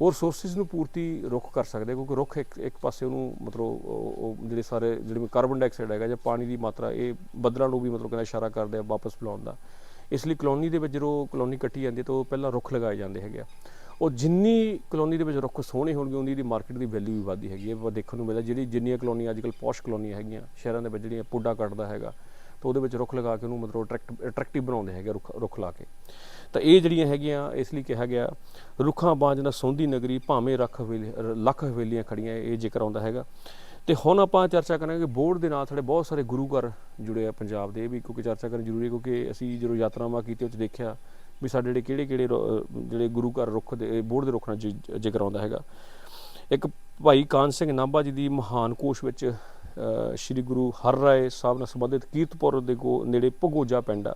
Speaker 1: ਉਹ ਰਿਸੋਰਸਸ ਨੂੰ ਪੂਰਤੀ ਰੁੱਖ ਕਰ ਸਕਦੇ ਕਿਉਂਕਿ ਰੁੱਖ ਇੱਕ ਇੱਕ ਪਾਸੇ ਉਹਨੂੰ ਮਤਲਬ ਉਹ ਉਹ ਜਿਹੜੇ ਸਾਰੇ, ਜਿਹੜੇ ਕਾਰਬਨ ਡਾਈਆਕਸਾਈਡ ਹੈਗਾ ਜਾਂ ਪਾਣੀ ਦੀ ਮਾਤਰਾ, ਇਹ ਬੱਦਲਾਂ ਨੂੰ ਵੀ ਮਤਲਬ ਕਹਿੰਦਾ ਇਸ਼ਾਰਾ ਕਰਦੇ ਆ ਵਾਪਸ ਬੁਲਾਉਣ ਦਾ। ਇਸ ਲਈ ਕਲੋਨੀ ਦੇ ਵਿੱਚ ਜਦੋਂ ਕਲੋਨੀ ਕੱਟੀ ਜਾਂਦੀ ਹੈ, ਤਾਂ ਉਹ ਪਹਿਲਾਂ ਰੁੱਖ ਲਗਾਏ ਜਾਂਦੇ ਹੈਗੇ ਆ। ਉਹ ਜਿੰਨੀ ਕਲੋਨੀ ਦੇ ਵਿੱਚ ਰੁੱਖ ਸੋਹਣੇ ਹੋਣਗੇ ਉਨੀ ਦੀ ਮਾਰਕੀਟ ਦੀ ਵੈਲਿਊ ਵੀ ਵਧਦੀ ਹੈਗੀ ਹੈ। ਉਹ ਦੇਖਣ ਨੂੰ ਮਿਲਦਾ, ਜਿਹੜੀ ਜਿੰਨੀਆਂ ਕਲੋਨੀਆਂ ਅੱਜ ਕੱਲ੍ਹ ਪੌਸ਼ ਕਲੋਨੀਆਂ ਹੈਗੀਆਂ, ਸ਼ਹਿਰਾਂ ਦੇ ਵਿੱਚ ਜਿਹੜੀਆਂ ਪੁੱਡਾ ਕੱਟਦਾ ਹੈਗਾ, ਤਾਂ ਉਹਦੇ ਵਿੱਚ ਰੁੱਖ ਲਗਾ ਕੇ ਉਹਨੂੰ ਮਤਲਬ ਅਟਰੈਕਟ ਅਟਰੈਕਟਿਵ ਬਣਾਉਂਦੇ ਹੈਗੇ ਰੁੱਖ ਰੁੱਖ ਲਾ ਕੇ। ਤਾਂ ਇਹ ਜਿਹੜੀਆਂ ਹੈਗੀਆਂ, ਇਸ ਲਈ ਕਿਹਾ ਗਿਆ, ਰੁੱਖਾਂ ਬਾਝ ਨਾ ਸੌਂਦੀ ਨਗਰੀ ਭਾਵੇਂ ਰੱਖ ਹਵੇਲੀ ਲੱਖ ਹਵੇਲੀਆਂ ਖੜੀਆਂ, ਇਹ ਜ਼ਿਕਰ ਆਉਂਦਾ ਹੈਗਾ। ਤੇ ਹੁਣ ਆਪਾਂ ਚਰਚਾ ਕਰਾਂਗੇ ਬੋਰਡ ਦੇ ਨਾਲ ਸਾਡੇ ਬਹੁਤ ਸਾਰੇ ਗੁਰੂ ਘਰ ਜੁੜੇ ਆ ਪੰਜਾਬ ਦੇ, ਇਹ ਵੀ ਕਿਉਂਕਿ ਚਰਚਾ ਕਰਨੀ ਜ਼ਰੂਰੀ ਹੈ, ਕਿਉਂਕਿ ਅਸੀਂ ਜਦੋਂ ਯਾਤਰਾਵਾਂ ਕੀਤੀਆਂ, ਉਹ 'ਚ ਦੇਖਿਆ ਵੀ ਸਾਡੇ ਜਿਹੜੇ ਕਿਹੜੇ ਕਿਹੜੇ ਜਿਹੜੇ ਗੁਰੂ ਘਰ ਰੁੱਖ ਦੇ ਬੋਰਡ ਦੇ ਰੁੱਖ ਨਾਲ ਜ਼ਿ- ਜ਼ਿਕਰ ਆਉਂਦਾ ਹੈਗਾ। ਇੱਕ ਭਾਈ ਕਾਨ ਸਿੰਘ ਨਾਭਾ ਜੀ ਦੀ ਮਹਾਨ ਕੋਸ਼ ਵਿੱਚ ਸ਼੍ਰੀ ਗੁਰੂ ਹਰ ਰਾਏ ਸਾਹਿਬ ਨਾਲ ਸੰਬੰਧਿਤ ਕੀਰਤਪੁਰ ਦੇ ਕੋ ਨੇੜੇ ਭਗੋਜਾ ਪਿੰਡ ਆ।